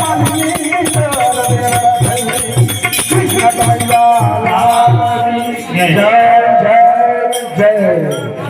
মাধুরী